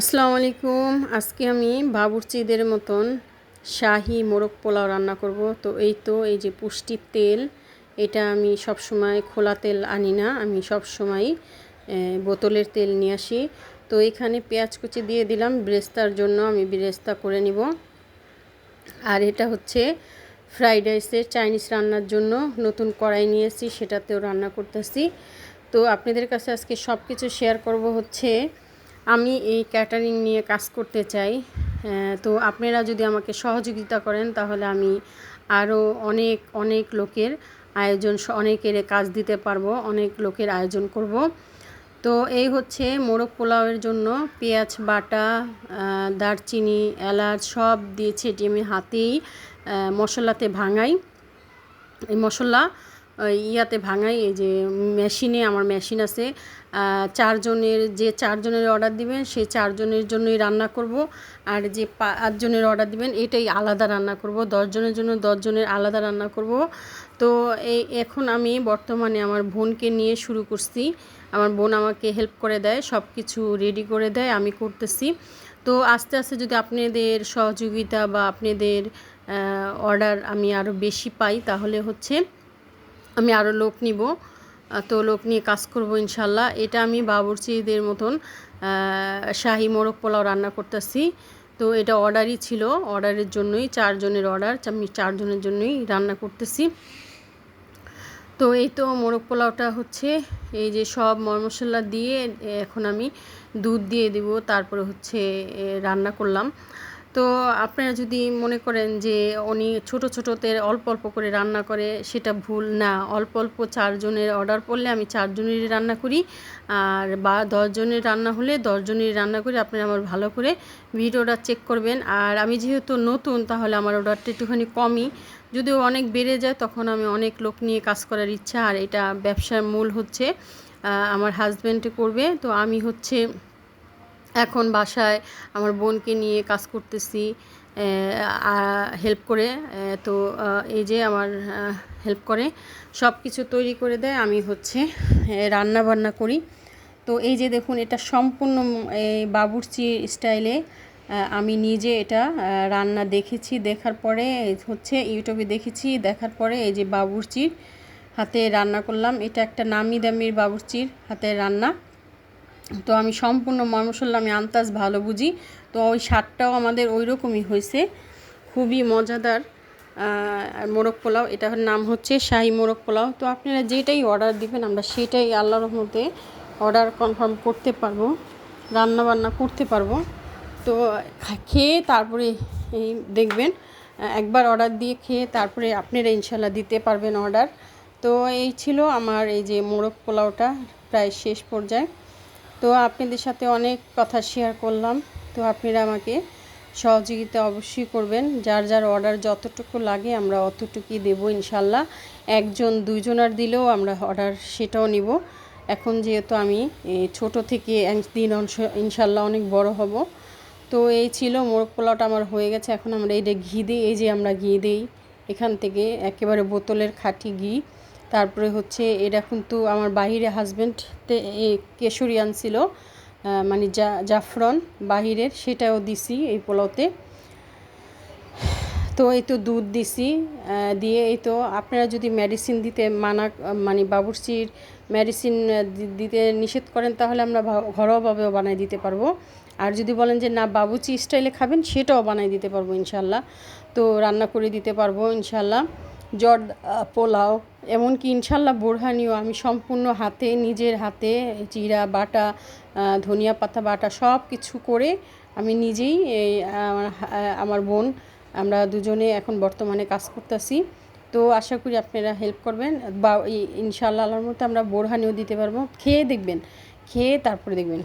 আসসালামু আলাইকুম। আজকে আমি বাবুর্চিদের মতন শাহি মোরগ পোলাও রান্না করব। তো এই তো, এই যে পুষ্টির তেল, এটা আমি সব সময় খোলা তেল আনি না। আমি সব সময় বোতলের তেল নিয়ে আসি। তো এখানে পেঁয়াজ কুচি দিয়ে দিলাম। ব্রেস্তার জন্য আমি ব্রেস্তা করে নিব। আর এটা হচ্ছে ফ্রাইড রাইসের চাইনিজ রান্নার জন্য নতুন কড়াই নিয়েছি সেটাতেও রান্না করতেছি। তো আপনাদের কাছে আজকে সব কিছু শেয়ার করব হচ্ছে আমি এই ক্যাটারিং নিয়ে কাজ করতে চাই তো আপনারা যদি আমাকে সহযোগিতা করেন তাহলে আমি আরও অনেক অনেক লোকের আয়োজন, অনেকের কাজ দিতে পারব, অনেক লোকের আয়োজন করব। তো এই হচ্ছে মোরগ পোলাওয়ের জন্য পেঁয়াজ, বাটা দারচিনি, এলাচ সব দিয়েছি এটি আমি হাতেই মশলাতে ভাঙাই। এই মশলা ইয়াতে ভাঙাই, এই যে মেশিনে, আমার মেশিন আছে। চারজনের, যে চারজনের অর্ডার দিবেন সেই চারজনের জন্যই রান্না করব। আর যে পাঁচজনের অর্ডার দিবেন, এটাই আলাদা রান্না করব। দশজনের জন্য দশজনের আলাদা রান্না করব। তো এই, এখন আমি বর্তমানে আমার বোনকে নিয়ে শুরু করছি। আমার বোন আমাকে হেল্প করে দেয় সব কিছু রেডি করে দেয়, আমি করতেছি। তো আস্তে আস্তে যদি আপনাদের সহযোগিতা বা আপনাদের অর্ডার আমি আরও বেশি পাই, তাহলে হচ্ছে আমি আরও লোক নিব। তো লোক নিয়ে কাজ করব ইনশাল্লাহ। এটা আমি বাবুরচিদের মতন শাহি মোরগ পোলাও রান্না করতেছি। তো এটা অর্ডারই ছিল, অর্ডারের জন্যই, চারজনের অর্ডার, আমি চারজনের জন্যই রান্না করতেছি। তো এই তো মোরগ পোলাওটা হচ্ছে, এই যে সব মশলা দিয়ে এখন আমি দুধ দিয়ে দেব, তারপরে হচ্ছে রান্না করলাম। তো আপনারা যদি মনে করেন যে উনি ছোটো ছোটোতে অল্প অল্প করে রান্না করে, সেটা ভুল না। অল্প অল্প চারজনের অর্ডার পড়লে আমি চারজনেরই রান্না করি। আর বা দশজনের রান্না হলে দশজনেরই রান্না করি। আপনারা আমার ভালো করে ভিডিওটা চেক করবেন। আর আমি যেহেতু নতুন, তাহলে আমার অর্ডারটা একটুখানি কমই। যদিও অনেক বেড়ে যায়, তখন আমি অনেক লোক নিয়ে কাজ করার ইচ্ছা। আর এটা ব্যবসার মূল হচ্ছে আমার হাজব্যান্ডে করবে। তো আমি হচ্ছে এখন বাসায় আমার বোনকে নিয়ে কাজ করতেছি হেল্প করে তো এই যে আমার হেল্প করে সব কিছু তৈরি করে দেয়, আমি হচ্ছে রান্না বান্না করি। তো এই যে দেখুন, এটা সম্পূর্ণ বাবুর্চি স্টাইলে আমি নিজে এটা রান্না দেখেছি, দেখার পরে হচ্ছে ইউটিউবে দেখেছি, দেখার পরে এই যে বাবুর্চির হাতে রান্না করলাম। এটা একটা নামি দামির বাবুর্চির হাতে রান্না। তো আমি সম্পূর্ণ মশলা আমি আন্তাজ ভালো বুঝি। তো ওই স্বাদটাও আমাদের ওই রকমই হয়েছে। খুবই মজাদার মোরগ পোলাও। এটার নাম হচ্ছে শাহি মোরগ পোলাও। তো আপনারা যেটাই অর্ডার দিবেন, আমরা সেটাই আল্লাহর মধ্যে অর্ডার কনফার্ম করতে পারব রান্না বান্না করতে পারব। তো খেয়ে তারপরে এই দেখবেন, একবার অর্ডার দিয়ে খেয়ে তারপরে আপনারা ইনশাল্লাহ দিতে পারবেন অর্ডার তো এই ছিল আমার এই যে মোরগ পোলাওটা, প্রায় শেষ পর্যায়ে। তো আপনাদের সাথে অনেক কথা শেয়ার করলাম। তো আপনারা আমাকে সহযোগিতা অবশ্যই করবেন। যার যার অর্ডার যতটুকু লাগে আমরা অতটুকুই দেবো ইনশাল্লাহ। একজন দুইজনার দিলেও আমরা অর্ডার সেটাও নিব। এখন যেহেতু আমি ছোট থেকে একদিন ইনশাল্লাহ অনেক বড় হব। তো এই ছিল মোরগ পোলাওটা আমার হয়ে গেছে। এখন আমরা এটা ঘি দিই, এই যে আমরা ঘি দিই, এখান থেকে একেবারে বোতলের খাঁটি ঘি। তারপরে হচ্ছে এটা কিন্তু আমার বাহিরে হাজব্যান্ড কেশরি আনছিল মানে জা, জাফরন বাহিরের, সেটাও দিছি এই পোলাওতে। তো এই তো দুধ দিছি দিয়ে এই তো আপনারা যদি মেডিসিন দিতে মানা মানে বাবুর্চির মেডিসিন দিতে নিষেধ করেন তাহলে আমরা ঘরোয়াভাবেও বানাই দিতে পারব। আর যদি বলেন যে না বাবুচি স্টাইলে খাবেন, সেটাও বানাই দিতে পারব ইনশাল্লাহ। তো রান্না করে দিতে পারব ইনশাল্লাহ। জর্দ পোলাও, এমনকি ইনশাল্লাহ বোরহানিও আমি সম্পূর্ণ হাতে, নিজের হাতে জিরা বাটা ধনিয়া পাতা বাটা সব কিছু করে আমি নিজেই এই, আমার বোন, আমরা দুজনে এখন বর্তমানে কাজ করতেছি। তো আশা করি আপনারা হেল্প করবেন। বা ইনশাল্লাহ আল্লাহর মতো আমরা বোরহানিও দিতে পারব। খেয়ে দেখবেন, খেয়ে তারপরে দেখবেন।